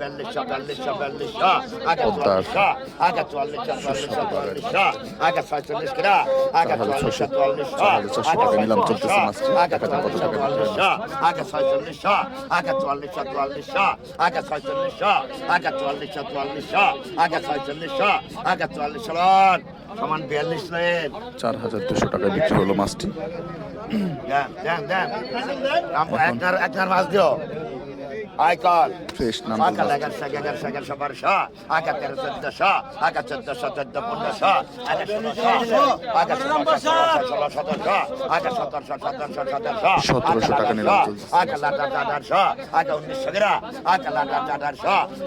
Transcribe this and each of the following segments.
বিয়াল্লিশশো বিয়াল্লিশশো বিয়াল্লিশশো আগে ও তার চুয়াল্লিশশো আগে চুয়াল্লিশশো চুয়াল্লিশশো চুয়াল্লিশশো আগে ছয়চল্লিশ কিনা আগে চার হাজার ছশো, চুয়াল্লিশশো চুয়াল্লিশশো চার হাজার ছশো টাকা নিলাম চলতেছে মাছটি। আগে দেখা যাক কত টাকা বিক্রি। চুয়াল্লিশশো আগে ছয়চল্লিশশো আগে চুয়াল্লিশশো চুয়াল্লিশশো আগে ছয়চল্লিশশো আগে চুয়াল্লিশশো চুয়াল্লিশশো আগে ছয়চল্লিশশো আগে চুয়াল্লিশশো লন সমান বিয়াল্লিশ লেন। চার হাজার দুশো টাকায় বিক্রি হলো মাছটি। দেন দেন দেন। একটার মাছ দিও। আইকন ফ্রেশ নাম আকা এগারোশো এগারোশো এগারোশো বারোশো আকা তেরো চোদ্দশো আকা চোদ্দশো চোদ্দ পনেরোশো আকা ষোলোশো আকা ষোলোশো ষোলো সতেরোশো আকা সতেরোশো সতেরোশো সতেরোশো সতেরোশো নিলাম চলছে। আকা লাটার আঠারোশো আকা উনিশশো গিরা আকা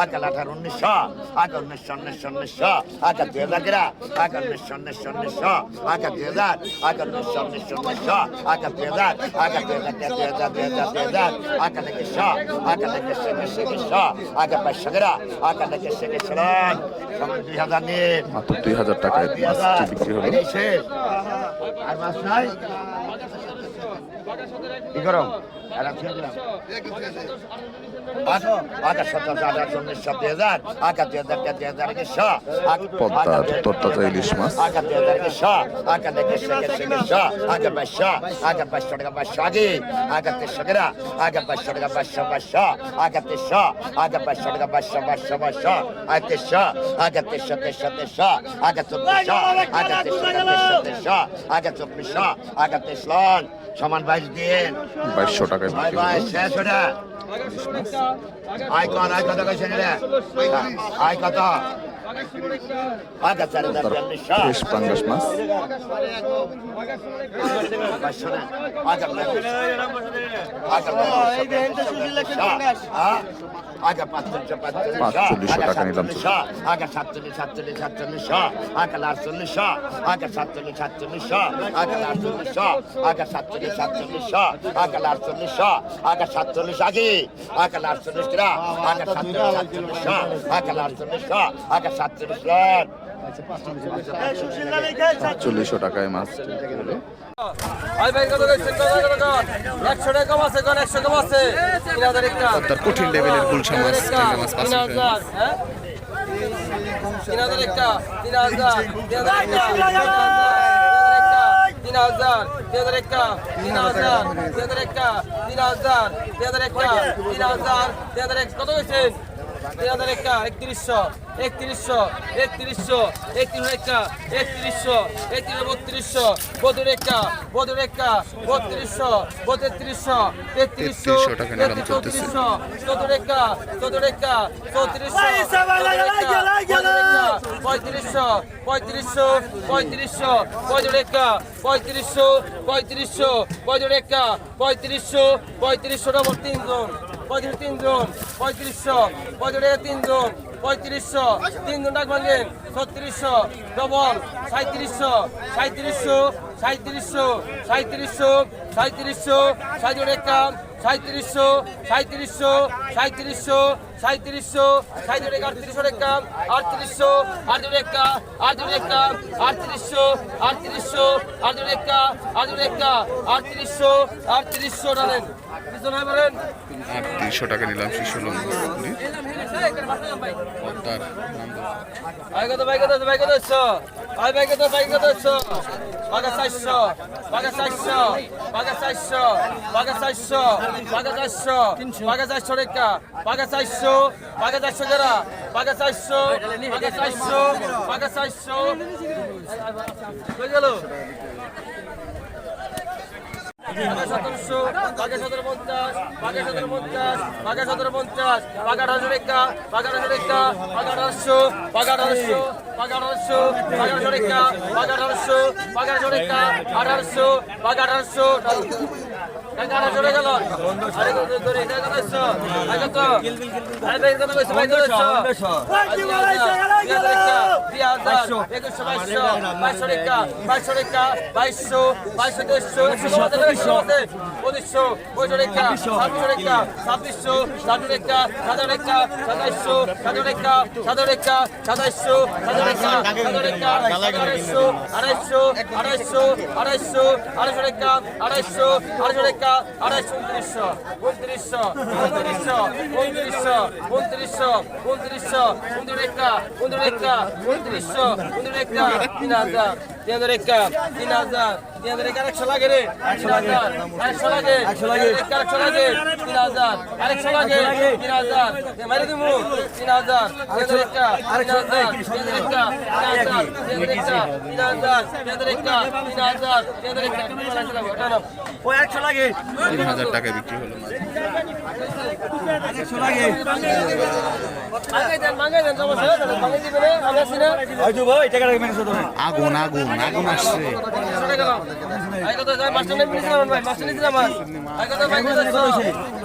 আকা লাটার উনিশশো আকা উনিশশো উনিশশো উনিশশো আকা দুই হাজার গিরা আকা উনিশশো উনিশশো উনিশশো আকা দুই হাজার আকা উনিশশো উনিশশো উনিশশো আকা দুই হাজার আকা দুই হাজার দুই হাজার দুই হাজার দুই হাজার আকা লেগেশো আকা লেগেশো লেগেশো আকা পাঁচশো গিরা আকা লেগেশো লেগেশো সমান দুই হাজার নিন মাত্র দুই হাজার টাকায় বিক্রি হলো। আর মাছ নাই? একুশশো পদ্মার তরতাজা ইলিশ মাছ আকা আগে তেইশশো আকা চব্বিশশো আকা তেইশ লন সমান বাইশ দিন। বাইশশো টাকায় বাই বিক্রি বাই হলো। শেষ ওটা আয় কত আয় কত কইছেন রে আয় কত আগে বিয়াল্লিশশো ফ্রেশ পাঙ্গাস মাছ। না আগে পাঁচচল্লিশ পাঁচচল্লিশশো টাকা নিলাম আগে সাতচল্লিশ সাতচল্লিশ সাতচল্লিশ আগে আটচল্লিশ আগে সাতচল্লিশ সাতচল্লিশ আগে আটচল্লিশ আগে সাতচল্লিশ সাতচল্লিশ আগে আটচল্লিশ আগে সাতচল্লিশ আগে আগে আটচল্লিশ আগে সাতচল্লিশ সাতচল্লিশ আগে সাতচল্লিশ আগে সাতচল্লিশ রান চল্লিশশো টাকায় তার কঠিন লেভেলের গুলশা মাছ মাছ তিন হাজার হ্যাঁ একটা তিন হাজার তিন হাজার একটা তিন হাজার তিন একটা তিন হাজার তিন একটা তিন হাজার তিন একটা তিন হাজার তিন কত কইছেন তিন হাজার একটা একত্রিশশো একত্রিশশো একত্রিশশো একত্রিশ একটা একত্রিশশো একত্রিশ বত্রিশশো বদুর একটা বদুর একটা বত্রিশশো বত্রিশশো তেত্রিশশো 3300 টাকা নিলাম চলতেছে। চৌত্রিশশো চৌদ্দ একটা চৌদ্দ একটা চৌত্রিশশো পঁয়ত্রিশশো পঁয়ত্রিশশো পঁয়ত্রিশশো পঁয়ত্রিশ একটা পঁয়ত্রিশশো পঁয়ত্রিশশো পঁয়ত্রিশ একটা পঁয়ত্রিশশো পঁয়ত্রিশশো ডবল তিনজন পঁয়ত্রিশ তিনজন পঁয়ত্রিশশো পঁয়ত্রিশ তিনজন পঁয়ত্রিশশো তিনজন ডাক ভাঙেন, ছত্রিশশো, ডবল সাঁত্রিশশো সাঁত্রিশশো সাঁত্রিশশো সাঁত্রিশশো সাঁত্রিশশো সাঁত্রিশ একটা সাঁত্রিশশো সাঁত্রিশশো সাঁত্রিশশো সাঁত্রিশশো সাঁত্রিশ আটত্রিশশো একটা আটত্রিশশো আটত্রিশ একটা আটত্রিশ একটা আটত্রিশশো আটত্রিশশো আটত্রিশ একটা আটত্রিশ একটা আটত্রিশশো আটত্রিশশো ডালেন আটত্রিশশো টাকা নিলাম শিশু লঙ্গি পদ্মার নাম ভাই কত ভাই কত ভাই কত ভাই ভাই কত ভাই কত বাগা চারশো বাগা চারশো বাগা চারশো বাগা চারশো বাগা চারশো বাগা চারশো রেখা বাগা চারশো বাগা চারশো যারা বাগা চারশো বাগা চারশো বাগা চারশো। হয়ে গেল? সতেরোশো বাঘা সতেরো পঞ্চাশ বাঘা সতেরো পঞ্চাশ বাঘা সতেরো পঞ্চাশ বাঘা আঠারোশো রেখা বাঘা আঠারোশো রেখা বাঘা আঠারোশো বাঘা আঠারোশো বাঘা আঠারোশো বাঘা আঠারোশো রেখা বাঘা আঠারোশো বাঘা আঠারোশো রেখা আঠারোশো বাঘা আঠারোশো বাইশশো বাইশশো রেখা রেখা দেড়শো পঁচিশশো পঁচিশশো রেখা ছাব্বিশশো রেখা ছাব্বিশশো ছাব্বিশ রেখা সাদা রেখা সাতাইশশো সাদা রেখা সাদা রেখা সাতাইশশো সাদা রেখা সাদা রেখা আড়াইশো আড়াইশো আড়াইশো আড়াইশো আড়াইশো রেখা আড়াইশো আড়াইশো আড়াইশো রেখা আড়াইশো উনত্রিশশো উনত্রিশশো উনত্রিশশো উনত্রিশশো উনত্রিশশো উনত্রিশশো উনত্রিশ রেখা উনত্রিশ রেখা উনত্রিশশো উনত্রিশ রেখা তিন হাজার তিন হাজার রেখা তিন হাজার তিন হাজার রেখা একশো লাগে রে একশো হাজার একশো লাগে একশো লাগে একশো লাগে তিন হাজার আরেকশো লাগে তিন হাজার মারি দিব তিন হাজার তিন হাজার তিন হাজার তিন হাজার তিন হাজার তিন হাজার তিন হাজার তিন হাজার তিন হাজার তিন হাজার একশো লাগে তিন হাজার টাকায় বিক্রি হলো হবে আগুন আগুন আগুন আসছে। ভাই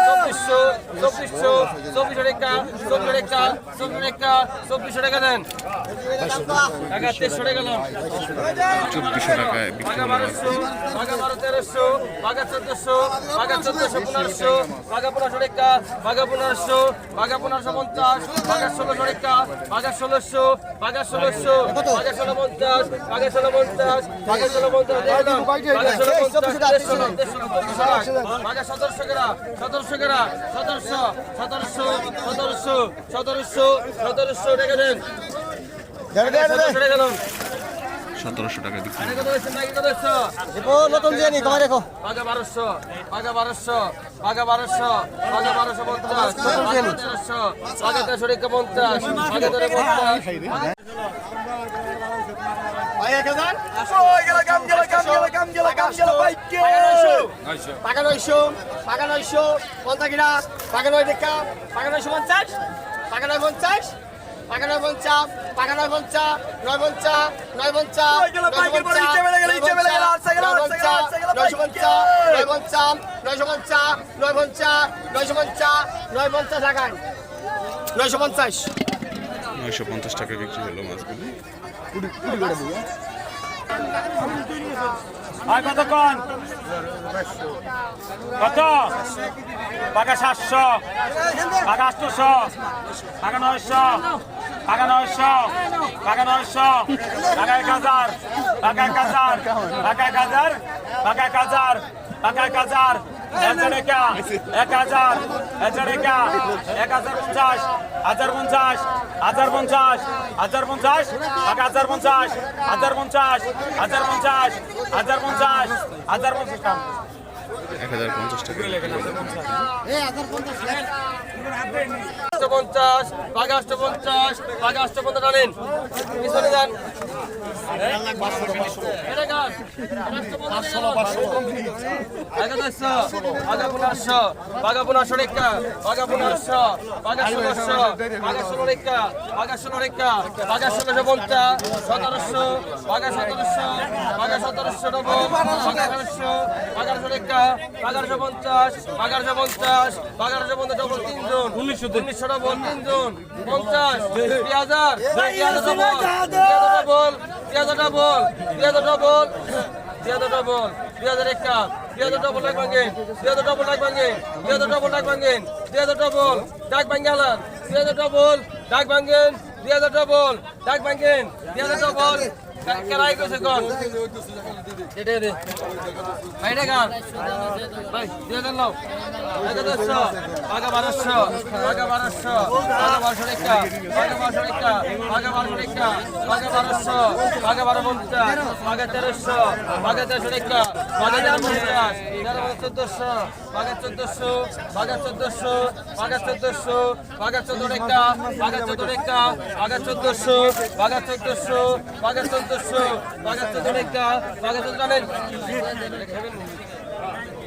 চব্বিশশো চব্বিশশো চব্বিশশো টাকা চব্বিশশো টাকা চব্বিশশো টাকা চব্বিশশো টাকা দেন টাকা তেরোশো টাকা লোন চব্বিশশো টাকায় বাঘা বারোশো বাঘা বারো তেরোশো বাঘা চোদ্দশো বাঘা চোদ্দশো পনেরোশো বাঘা পনেরোশো টাকা বাঘা পনেরোশো বাঘা পনেরোশো পঞ্চাশ বাঘা ষোলোশো টাকা বাঘা ষোলোশো বাঘা ষোলোশো বাঘা ষোলো পঞ্চাশ বাঘা ষোলো পঞ্চাশ বাঘা ষোলো পঞ্চাশ বাঘা ষোলো পঞ্চাশ দেড়শো চব্বিশশো টাকা। সতেরোশো কেরা সতেরোশো সতেরোশো সতেরোশো সতেরোশো সতেরোশো টাকা দেন। রেখে দেন। সতেরোশো টাকা হয়েছে? নতুন দিয়ে নি তোমার দেখো। বাঘা বারোশো বাঘা বারোশো বাঘা বারোশো বাঘা বারোশো পঞ্চাশ তেরোশো বাঘা তেরোশো রেখা পঞ্চাশ বাঘা তেরো পঞ্চাশ। পাকা নয়শো পাকা নয়শো। পঞ্চাকিরা পাকা নয় দেখা পাকা নয়শো পঞ্চাশ পাকা নয় পঞ্চাশ পাকা নয় পঞ্চাশ পাকা নয় পঞ্চাশ নয় পঞ্চাশ নয় পঞ্চাশ নয়শো পঞ্চাশ নয় পঞ্চাশ নয়শো পঞ্চাশ নয় পঞ্চাশ নয়শো পঞ্চাশ নয় পঞ্চাশ লাগান নয়শো পঞ্চাশ নয়শো পঞ্চাশ টাকা বিক্রি হলো মাছগুলি আর কত কন কত পাকা সাতশো পাকা আটশোশো পাকা নয়শো পাকা নয়শো পাকা নয়শো পাকা এক হাজার পাকা এক হাজার পাকা এক হাজার পাকা এক হাজার পাকা এক হাজার হাজার একা হাজার হাজার একা হাজার পঞ্চাশ হাজার পঞ্চাশ হাজার পঞ্চাশ হাজার পঞ্চাশ পাকা হাজার পঞ্চাশ হাজার পঞ্চাশ হাজার পঞ্চাশ হাজার পঞ্চাশ হাজার পঞ্চাশ কাম এক হাজার পঞ্চাশ টাকা পঞ্চাশ বাঘা অষ্ট পঞ্চাশ বাঘা অষ্ট পঞ্চাশ আনেন পিছনে যান সতেরোশো, বাঘা সতেরোশো, বাঘা সতেরোশো ডবল, বাঘা আঠারোশো, বাঘারশো রেখা, বাঘারশো পঞ্চাশ, বাঘারশো পঞ্চাশ, বাঘারশো পঞ্চাশ ডবল তিনজন, উনিশশো উনিশশো ডবল তিনজন, পঞ্চাশ, দুই হাজার, দুই হাজার ডবল, দুই হাজার ডবল, দুই হাজার ডবল, দুই হাজার ডবল, দুই হাজার ডবল, দুই হাজার একা, দুই হাজার ডবল ডাক ভাঙেন, দুই হাজার ডবল ডাক ভাঙেন, দুই হাজার ডবল ডাক ভাঙেন, দুই হাজার ডবল ডাক ভাঙে আলান, দুই হাজার ডবল ডাক ভাঙেন, দুই হাজার ডবল ডাক ভাঙেন, দুই হাজার ডবল চোদ্দশো কইছে কোন এটা দে ভাই এটা গান ভাই দিয়ে দেন নাও এটা দছ আগা 1200 আগা 1200 আগা 1200 একটা আগা 1200 একটা আগা 1200 একটা আগা 1200 আগা 1250 আগা 1300 আগা 1300 একটা আগা 1450 পাঁচ পাঁচ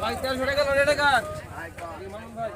ভাই তেরোশো টাকা লড়ে টাকা। ভাই।